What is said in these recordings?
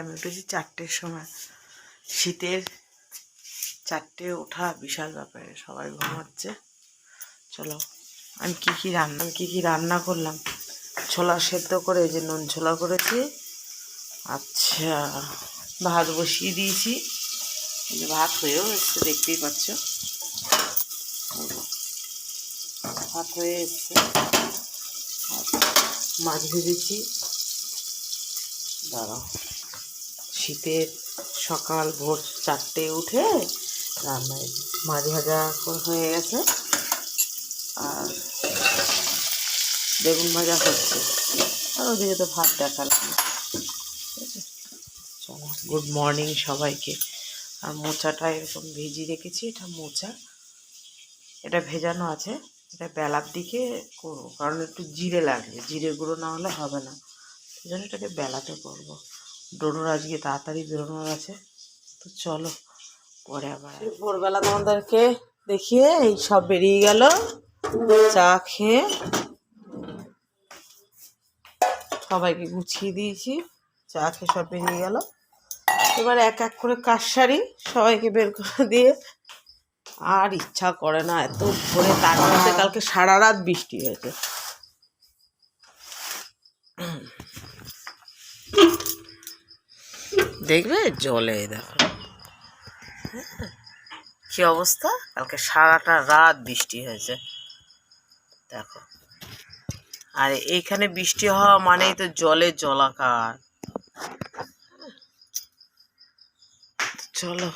আমি উঠেছি চারটের সময়। শীতের চারটে ওঠা বিশাল ব্যাপারে, সবাই ঘুমাচ্ছে। চলো, আমি কি কি রান্না, আমি কি কি রান্না করলাম? ছোলা সেদ্ধ করে যে নুন ছোলা করেছি। আচ্ছা ভাত বসিয়ে দিয়েছি। ভাত হয়েও এসছে, দেখতেই পাচ্ছ। ভাত হয়ে এসছে। মাছ ভেজেছি। দাঁড়াও। শীতের সকাল ভোর চারটে উঠে রান্না এই মাছ ভাজা হয়ে গেছে। আর বেগুন ভাজা হচ্ছে। আর ওদিকে তো ভাত দেখালাম? চলো গুড মর্নিং সবাইকে। আর মোচাটা এরকম ভিজিয়ে রেখেছি, এটা মোচা। এটা ভেজানো আছে, এটা বেলার দিকে করব। কারণ একটু জিরে লাগবে, জিরে গুঁড়ো না হলে হবে না। সেই জন্য এটাকে বেলাতে করব। ডোনোর আজকে তাড়াতাড়ি বেরোনোর আছে। তো চলো, পরে আবার ভোরবেলা তোমাদেরকে দেখিয়ে এই সব বেরিয়ে গেল। চা খেয়ে সবাইকে গুছিয়ে দিয়েছি। চা খেয়ে সব বেরিয়ে গেল। এবার এক এক করে কাজ সারি সবাইকে বের করে দিয়ে আর ইচ্ছা করে না, এত ভোরে তার মধ্যে কালকে সারা রাত বৃষ্টি হয়েছে। দেখবে জলে দেখো। কি অবস্থা? কালকে সারাটা রাত বৃষ্টি হয়েছে। দেখো। আর এইখানে বৃষ্টি হওয়া মানেই তো জলে জলাকার। চলো।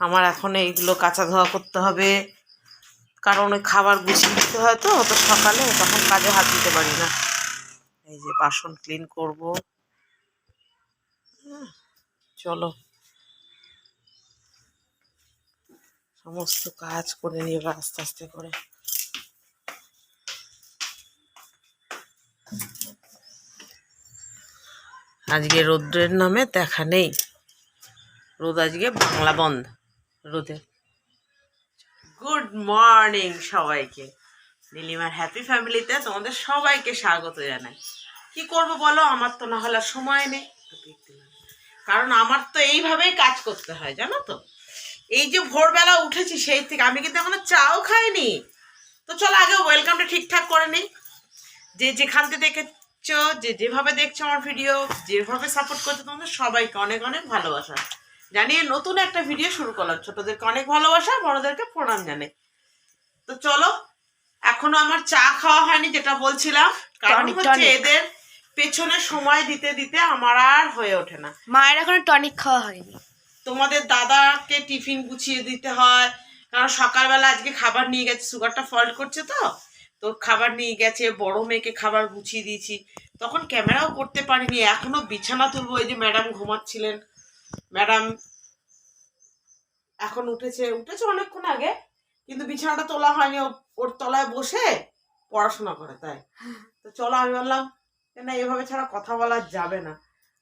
আমার এখন এইগুলো কাঁচা ধোয়া করতে হবে। কারণ ওই খাবার গুছিয়ে দিতে হয় তো তো সকালে তখন কাজে হাত দিতে পারি না। এই যে বাসন ক্লিন করব। চলো। সমস্ত কাজ করে নিয়ে আস্তে আস্তে করে। আজকে রৌদ্রের নামে দেখা নেই। রোদ আজকে বাংলা বন্ধ। রোদের গুড মর্নিং সবাইকে। নীলিমার হ্যাপি ফ্যামিলিতে তোমাদের সবাইকে স্বাগত জানাই। কি করব বলো? আমার তো না হলে সময় নেই। কারণ আমার তো এইভাবেই কাজ করতে হয় জানো তো? এই যে ভোরবেলা উঠেছি সেই থেকে আমি কিন্তু এখনও চাও খাইনি। তো চলো আগে ওয়েলকামটা ঠিকঠাক করে নিই। যে যেখান থেকে দেখেছ যে যেভাবে দেখছ আমার ভিডিও যেভাবে সাপোর্ট করছ তোমাদের সবাইকে অনেক অনেক ভালোবাসা। জানিয়ে নতুন একটা ভিডিও শুরু করলাম। ছোটদেরকে অনেক ভালোবাসা বড়দেরকে প্রণাম জানাই। তো চলো এখনও আমার চা খাওয়া হয়নি যেটা বলছিলাম। কারণ হচ্ছে এদের পেছনে সময় দিতে দিতে আমার আর হয়ে ওঠে না। মায়ের এখনও টনিক খাওয়া হয়নি। তোমাদের দাদাকে টিফিন গুছিয়ে দিতে হয় কারণ সকালবেলা আজকে খাবার নিয়ে গেছে সুগারটা ফল্ট করছে তো তো খাবার নিয়ে গেছে বড় মেয়েকে খাবার গুছিয়ে দিয়েছি। তখন ক্যামেরাও করতে পারিনি এখনও বিছানা তুলবো এই যে ম্যাডাম ঘুমাচ্ছিলেন। ম্যাডাম এখন উঠেছে উঠেছে অনেকক্ষণ আগে কিন্তু বিছানাটা তোলা হয়নি ওর তলায় বসে পড়াশোনা করে তাই। তো চলো আমি বললাম না এভাবে ছাড়া কথা বলা যাবে না।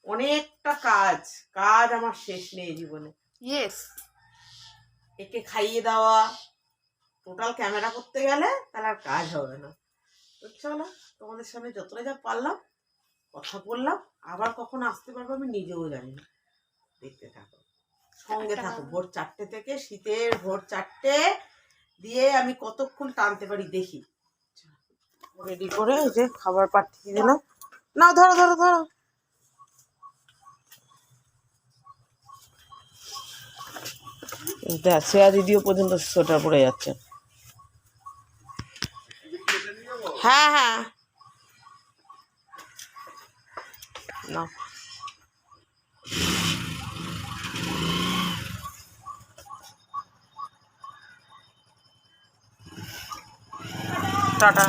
অনেকটা কাজ কাজ আমার শেষ নেই জীবনে। ইয়েস একে খাইয়ে দেওয়া টোটাল ক্যামেরা করতে গেলে তাহলে আর কাজ হবে না। তো চলো তোমাদের সামনে যতটা যা পারলাম কথা বললাম। আবার কখন আসতে পারব আমি নিজেও জানি না। দেখতে থাকো। সঙ্গে থাকো ভোর চারটে থেকে শীতের ভোর চারটে দিয়ে আমি কতক্ষণ টানতে পারি দেখি। রেডি করে এই যে খাবার পাঠিয়ে দিলাম। নাও, ধরো ধরো ধরো। দেখ, শ্রেয়া দিদিও পর্যন্ত সোয়েটার পরে যাচ্ছে। হ্যাঁ হ্যাঁ। না টাটা।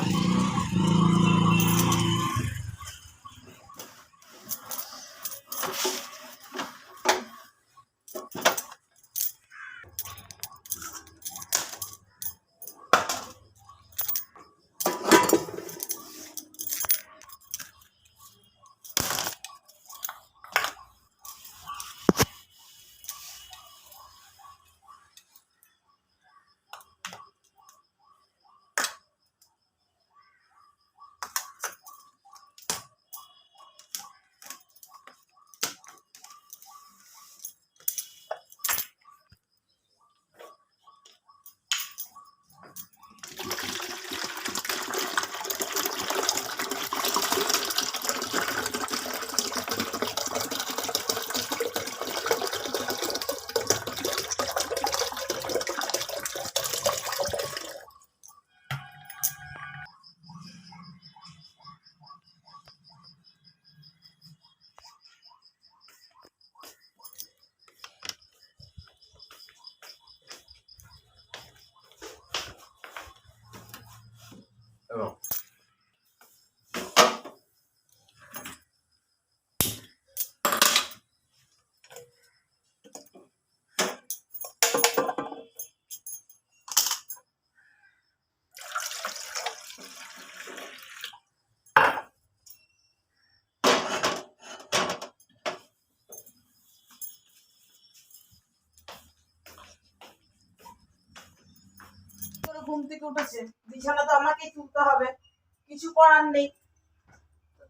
ঘুম থেকে উঠেছে। বিছানা তো আমাকেই তুলতে হবে। কিছু করার নেই।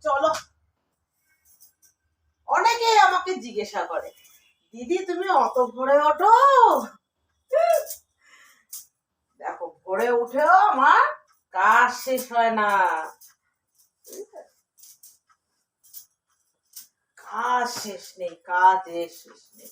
চলো। অনেকেই আমাকে জিজ্ঞাসা করে, দিদি, তুমি অত ভোরে ওঠো? দেখো, ভোরে উঠেও আমার কাজ শেষ হয় না। কাজ শেষ নেই, কাজের শেষ নেই।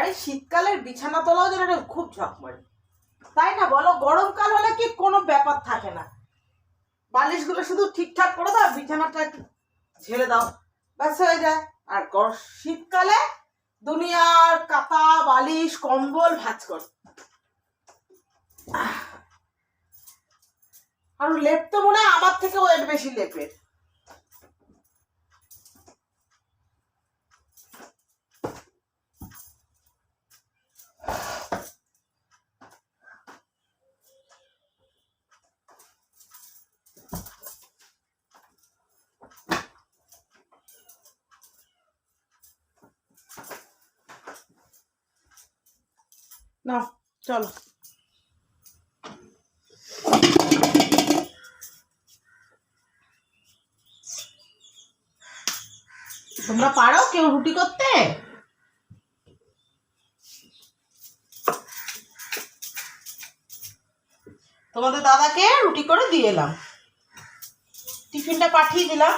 আরে শীতকালের বিছানা তোলাও যেন খুব ঝক মারে তাই না বলো? গরমকাল হলে কি কোনো ব্যাপার থাকে না? বালিশগুলো শুধু ঠিকঠাক করে দাও, বিছানাটা একটু ঝেড়ে দাও। ব্যাস হয়ে যায়। আর শীতকালে দুনিয়ার কাতা বালিশ, কম্বল ভাজ কর আর লেপ তো মনে হয় আমার থেকে ওয়েট বেশি লেপের। না চলো তোমরা পারো কেউ রুটি করতে? তোমাদের দাদাকে রুটি করে দিয়ে এলাম। টিফিনটা পাঠিয়ে দিলাম।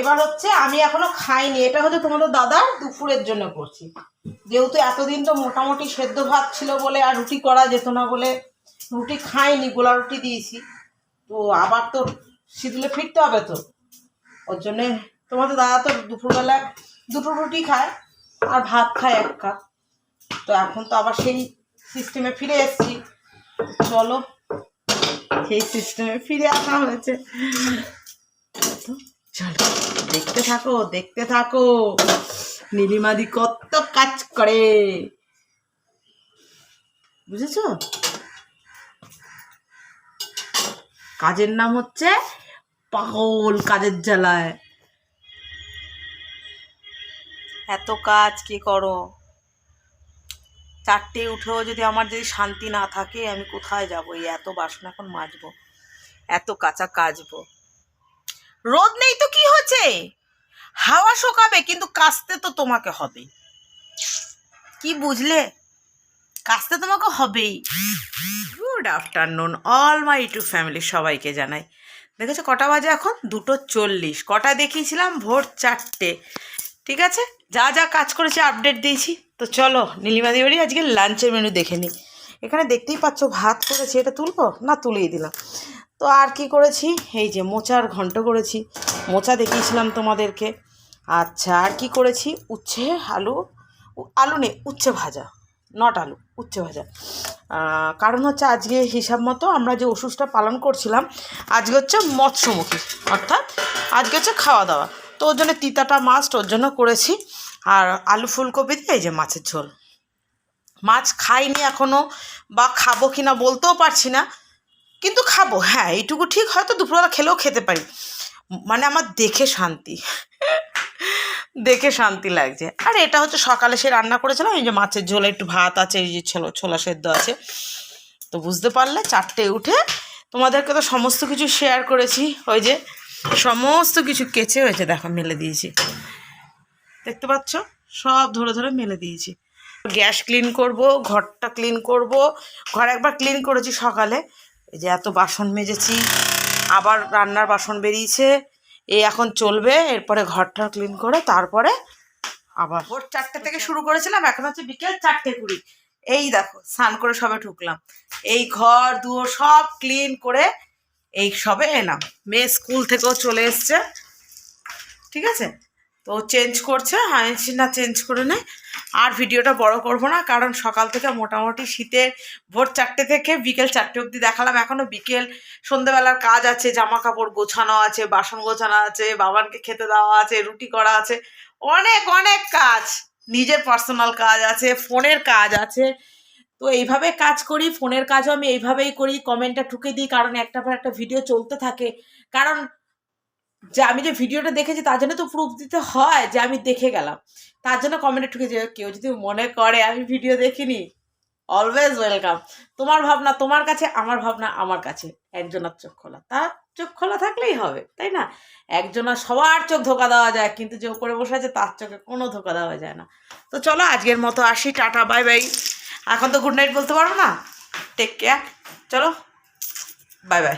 এবার হচ্ছে আমি এখনও খাইনি, এটা হচ্ছে তোমাদের দাদার দুপুরের জন্য করছি। যেহেতু এতদিন তো মোটামুটি সেদ্ধ ভাত ছিল বলে আর রুটি করা যেত না বলে রুটি খাইনি, গোলা রুটি দিয়েছি। তো আবার তো শীতলে ফিরতে হবে তো। ওর জন্যে তোমাদের দাদা তো দুপুরবেলা দুটো রুটি খায় আর ভাত খায় এক কাপ। তো এখন তো আবার সেই সিস্টেমে ফিরে এসেছি। চলো, সেই সিস্টেমে ফিরে আসা হয়েছে। চলো, দেখতে থাকো দেখতে থাকো। নীলিমাদি কত কাজ করে। বুঝেছ? কাজের নাম হচ্ছে পাগল কাজের জ্বালায়। এত কাজ কি করো? চারটে উঠেও যদি আমার যদি শান্তি না থাকে, আমি কোথায় যাব? এই এত বাসন এখন মাজবো, এত কাঁচা কাচবো। রোদ নেই তো কি হচ্ছে? হাওয়া শোকাবে, কিন্তু কাচতে তো তোমাকে হবে। কি বুঝলে? কাচতে তোমাকে হবেই। Good afternoon all my YouTube family সবাইকে জানাই। দেখেছ, কটা বাজে এখন? দুটো চল্লিশ। কটা দেখিয়েছিলাম? ভোর চারটে। ঠিক আছে? যা যা কাজ করেছি আপডেট দিয়েছি। তো চলো, নীলিমাদি বাড়ি আজকে লাঞ্চের মেনু দেখে নিই এখানে দেখতেই পাচ্ছ, ভাত করেছি। এটা তুলবো? না, তুলেই দিলাম। তো আর কি করেছি? এই যে মোচার ঘন্ট করেছি। মোচা দেখিয়েছিলাম তোমাদেরকে। আচ্ছা আর কি করেছি? উচ্ছে, আলু আলু নেই, উচ্ছে ভাজা। নট আলু, উচ্ছে ভাজা। কারণ হচ্ছে আজকে হিসাব মতো আমরা যে ওষুধটা পালন করছিলাম, আজকে হচ্ছে মৎস্যমুখী। অর্থাৎ আজকে হচ্ছে খাওয়া দাওয়া ওর জন্য তিতাটা মাস্ট ওর জন্য করেছি। আর আলু ফুলকপি দিয়ে এই যে মাছের ঝোল। মাছ খাইনি এখনও বা খাব কি না বলতেও পারছি না, কিন্তু খাব হ্যাঁ এইটুকু ঠিক, হয়তো দুপুরবেলা খেলেও খেতে পারি। মানে আমার দেখে শান্তি দেখে শান্তি লাগছে। আর এটা হচ্ছে সকালে সে রান্না করেছিলাম, এই যে মাছের ঝোলে, একটু ভাত আছে, এই যে ছোলা ছোলা সেদ্ধ আছে। তো বুঝতে পারলে চারটে উঠে তোমাদেরকে তো সমস্ত কিছু শেয়ার করেছি, ওই যে সমস্ত কিছু কেচে হয়েছে, দেখো, মেলে দিয়েছি। দেখতে পাচ্ছ? সব ধরে ধরে মেলে দিয়েছি। গ্যাস ক্লিন করব, ঘরটা ক্লিন করব। ঘর একবার ক্লিন করেছি সকালে। এই যে এত বাসন মেজেছি, আবার রান্নার বাসন বেরিয়েছে। এই এখন চলবে, এরপরে ঘরটা ক্লিন করে তারপরে আবার ভোর চারটে থেকে শুরু করেছিলাম, এখন হচ্ছে বিকেল চারটে কুড়ি। এই দেখো, স্নান করে সবে ঢুকলাম। এই ঘর, দুয়ার সব ক্লিন করে এই সবে এলাম মেয়ে স্কুল থেকেও চলে এসছে। ঠিক আছে? তো চেঞ্জ করছে না চেঞ্জ করে নেয়। আর ভিডিওটা বড় করব না, কারণ সকাল থেকে মোটামুটি শীতের ভোর চারটে থেকে বিকেল চারটে অবধি দেখালাম। এখনও বিকেল, সন্ধেবেলার কাজ আছে জামা কাপড় গোছানো আছে, বাসন গোছানো আছে, বাবানকে খেতে দেওয়া আছে, রুটি করা আছে। অনেক অনেক কাজ। নিজের পার্সোনাল কাজ আছে, ফোনের কাজ আছে। তো এইভাবে কাজ করি, ফোনের কাজও আমি এইভাবেই করি কমেন্টটা ঠুকে দিই, কারণ একটা পর একটা ভিডিও চলতে থাকে। কারণ যে আমি যে ভিডিওটা দেখেছি, তার জন্য তো প্রুফ দিতে হয় যে আমি দেখে গেলাম। তার জন্য কমেন্টে ঠুকে যে কেউ যদি মনে করে আমি ভিডিও দেখিনি অলওয়েজ ওয়েলকাম তোমার ভাবনা তোমার কাছে, আমার ভাবনা আমার কাছে। একজনের চোখ খোলা। তার চোখ খোলা থাকলেই হবে, তাই না? একজনের সবার চোখ ধোকা দেওয়া যায়, কিন্তু যে উপরে বসে আছে, তার চোখে কোনো ধোকা দেওয়া যায় না। তো চলো আজকের মতো আসি, টাটা বাই বাই এখন তো গুড নাইট বলতে পারব না। টেক কেয়ার চলো। Bye bye